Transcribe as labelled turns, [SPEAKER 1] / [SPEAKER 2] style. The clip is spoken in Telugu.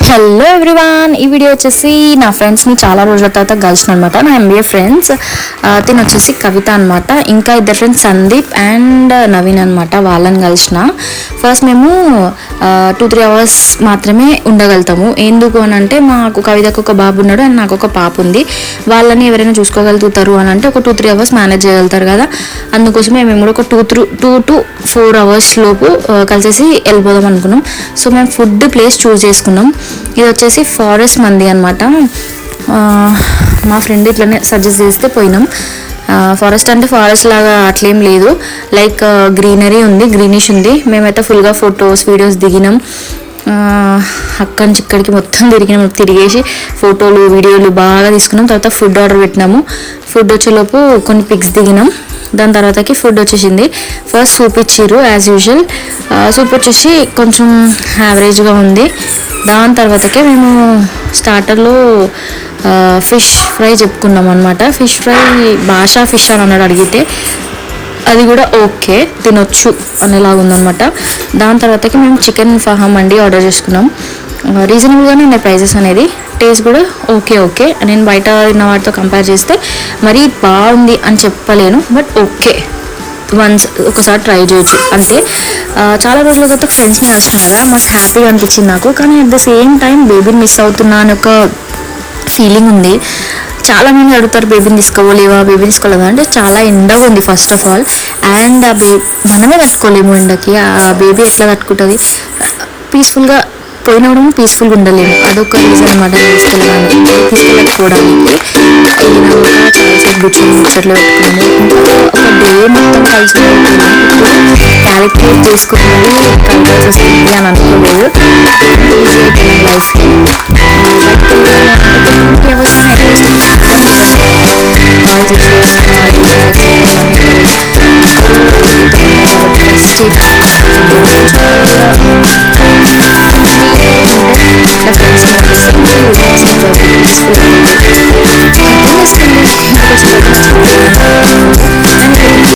[SPEAKER 1] హలో ఎవ్రీవాన్ ఈ వీడియో వచ్చేసి నా ఫ్రెండ్స్ని చాలా రోజుల తర్వాత కలిసిన అనమాట నా ఎంబీఏ ఫ్రెండ్స్ తిను వచ్చేసి కవిత అనమాట ఇంకా ఇద్దరు ఫ్రెండ్స్ సందీప్ అండ్ నవీన్ అనమాట వాళ్ళని కలిసిన. ఫస్ట్ మేము టూ త్రీ అవర్స్ మాత్రమే ఉండగలుగుతాము. ఎందుకు అని అంటే మాకు కవితకు ఒక బాబు ఉన్నాడు అండ్ నాకు ఒక పాప ఉంది. వాళ్ళని ఎవరైనా చూసుకోగలుగుతారు అని అంటే ఒక టూ త్రీ అవర్స్ మేనేజ్ చేయగలుగుతారు కదా. అందుకోసమే మేము కూడా ఒక two through two to four hours లోపు కలిసేసి వెళ్ళిపోదాం అనుకున్నాం. సో మేము ఫుడ్ ప్లేస్ చూస్ చేసుకున్నాం. ఇది వచ్చేసి ఫారెస్ట్ మంది అనమాట మా ఫ్రెండ్ ఇట్లనే సజెస్ట్ చేస్తే పోయినాం. ఫారెస్ట్ అంటే ఫారెస్ట్ లాగా అట్లేం లేదు. లైక్ గ్రీనరీ ఉంది గ్రీనిష్ ఉంది. మేమైతే ఫుల్గా ఫొటోస్ వీడియోస్ దిగినాం. అక్కడి నుంచి ఇక్కడికి మొత్తం తిరిగినాం. తిరిగేసి ఫోటోలు వీడియోలు బాగా తీసుకున్నాం. తర్వాత ఫుడ్ ఆర్డర్ పెట్టినాము. ఫుడ్ వచ్చేలోపు కొన్ని పిక్స్ దిగినాం. దాని తర్వాతకి ఫుడ్ వచ్చేసింది. ఫస్ట్ సూప్ ఇచ్చిర్రు యాజ్ యూజువల్ సూప్ వచ్చేసి కొంచెం యావరేజ్గా ఉంది. దాని తర్వాతకే మేము స్టార్టర్లో ఫిష్ ఫ్రై చెప్పుకున్నాం అనమాట ఫిష్ ఫ్రై భాషా ఫిష్ అని అన్నాడు అడిగితే అది కూడా ఓకే తినొచ్చు అనేలాగా ఉందనమాట దాని తర్వాతకి మేము చికెన్ ఫహం అండి ఆర్డర్ చేసుకున్నాం. రీజనబుల్గానే ఉన్నాయి ప్రైజెస్ అనేది. టేస్ట్ కూడా ఓకే ఓకే. నేను బయట తిన్న వాటితో కంపేర్ చేస్తే మరీ బాగుంది అని చెప్పలేను బట్ ఓకే. వన్స్ ఒకసారి ట్రై చేయొచ్చు. అంటే చాలా రోజుల తర్వాత ఫ్రెండ్స్ని కలిసిన కదా మస్తు హ్యాపీగా అనిపించింది నాకు. కానీ అట్ ద సేమ్ టైం బేబీని మిస్ అవుతున్నా అని ఒక ఫీలింగ్ ఉంది. చాలా మంది అడుగుతారు బేబీని తీసుకోలేవా? బేబీని తీసుకోలేవా? అంటే చాలా ఎండగా ఉంది ఫస్ట్ ఆఫ్ ఆల్ అండ్ ఆ బేబీ మనమే తట్టుకోలేము ఎండకి. ఆ బేబీ ఎట్లా తట్టుకుంటుంది? పీస్ఫుల్గా పోయినప్పుడు పీస్ఫుల్గా ఉండలేము. అదొక రీజన్ అనమాట తీసుకెళ్ళడానికి తీసుకెళ్ళకపోవడానికి వెళ్ళినాక చాలాసేపు ముచ్చట్లు ఇంకా ఒక మొత్తం కలిసి క్యాలిక్యులేట్ చేసుకున్నది కంట్రోల్ వస్తుంది అని అనుకోలేదు